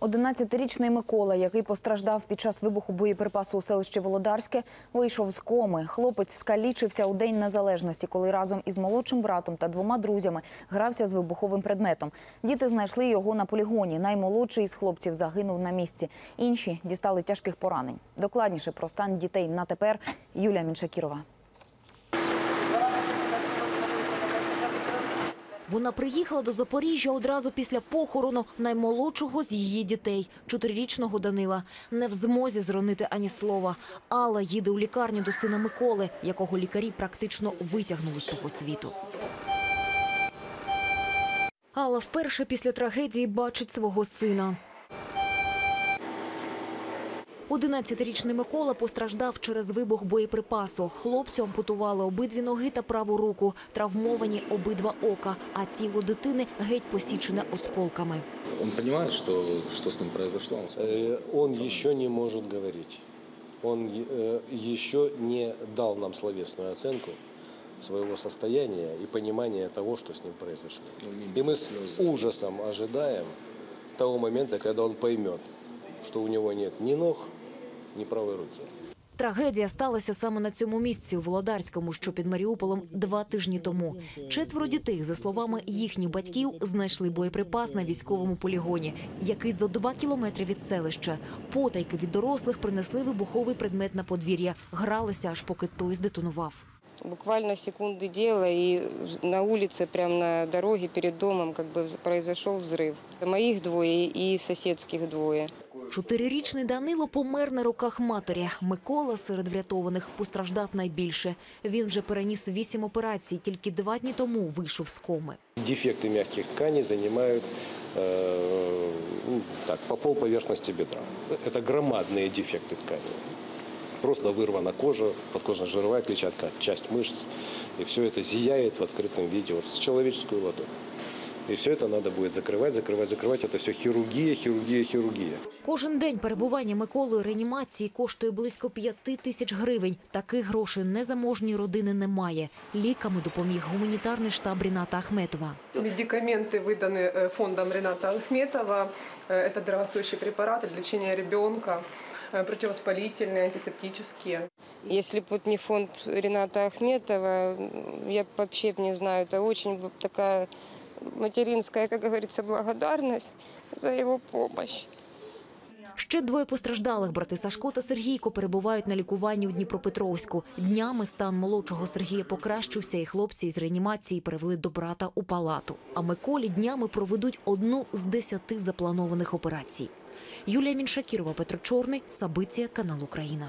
11-річний Микола, який постраждав під час вибуху боєприпасу у селищі Володарське, вийшов з коми. Хлопець скалічився у День Незалежності, коли разом із молодшим братом та двома друзями грався з вибуховим предметом. Діти знайшли його на полігоні. Наймолодший із хлопців загинув на місці. Інші дістали тяжких поранень. Докладніше про стан дітей на тепер Юлія Міншакірова. Вона приїхала до Запоріжжя одразу після похорону наймолодшого з її дітей, чотирирічного Данила. Не в змозі зронити ані слова. Алла їде у лікарню до сина Миколи, якого лікарі практично витягнули з того світу. Алла вперше після трагедії бачить свого сина. 11-річний Микола постраждав через вибух боєприпасу. Хлопцю ампутували обидві ноги та праву руку, травмовані обидва ока, а тіло дитини геть посічене осколками. Он понимает, что, что с ним произошло? Он сам- Э, Он еще не может говорить. Он э, еще не дал нам словесную оценку своего состояния и понимания того, что с ним произошло. Ну, мимо И мы с слезы. ужасом ожидаем того момента, когда он поймет, что у него нет ни ног, ни правой руки. Трагедія сталася саме на цьому місці у Володарському, що під Маріуполем два тижні тому. Четверо дітей, за словами їхніх батьків, знайшли боєприпас на військовому полігоні, який за два кілометри від селища. Потайки від дорослих принесли вибуховий предмет на подвір'я, гралися аж поки той здетонував. Буквально секунды дела, и в- на улице, прямо на дороге перед домом, как бы вз- произошел взрыв. Моих двое и соседских двое. Чотирирічний Данило помер на руках матері. Микола серед врятованих постраждав найбільше. Він вже переніс вісім операцій. Тільки два дні тому вийшов з коми. Дефекты мягких тканей занимают э, ну, так, по пол поверхности бедра. Это громадные дефекты ткани. Просто вырвана кожа, подкожно-жировая клетчатка, часть мышц. И все это зияет в открытом виде, вот с человеческую ладонь. И все это надо будет закрывать, закрывать, закрывать. Это все хирургия, хирургия, хирургия. Кожен день перебування Миколи у реанімації коштує близько п'яти тисяч гривень. Таких грошей незаможній родини немає. Ліками допоміг гуманітарний штаб Ріната Ахметова. Медикаменты выданы э, фондом Рената Ахметова. Э, Это дорогостоящие препараты для лечения ребенка, э, противовоспалительные, антисептические. Если бы вот не фонд Рената Ахметова, м, я б вообще б не знаю, это очень бы такая материнская, как говорится, благодарность за его помощь. Ще двоє постраждалих брати Сашко та Сергійко перебувають на лікуванні у Дніпропетровську. Днями стан молодшого Сергія покращився, і хлопці із реанімації перевели до брата у палату. А Миколі днями проведуть одну з десяти запланованих операцій. Юлія Міншакірова, Петро Чорний, Сабиція, канал Україна.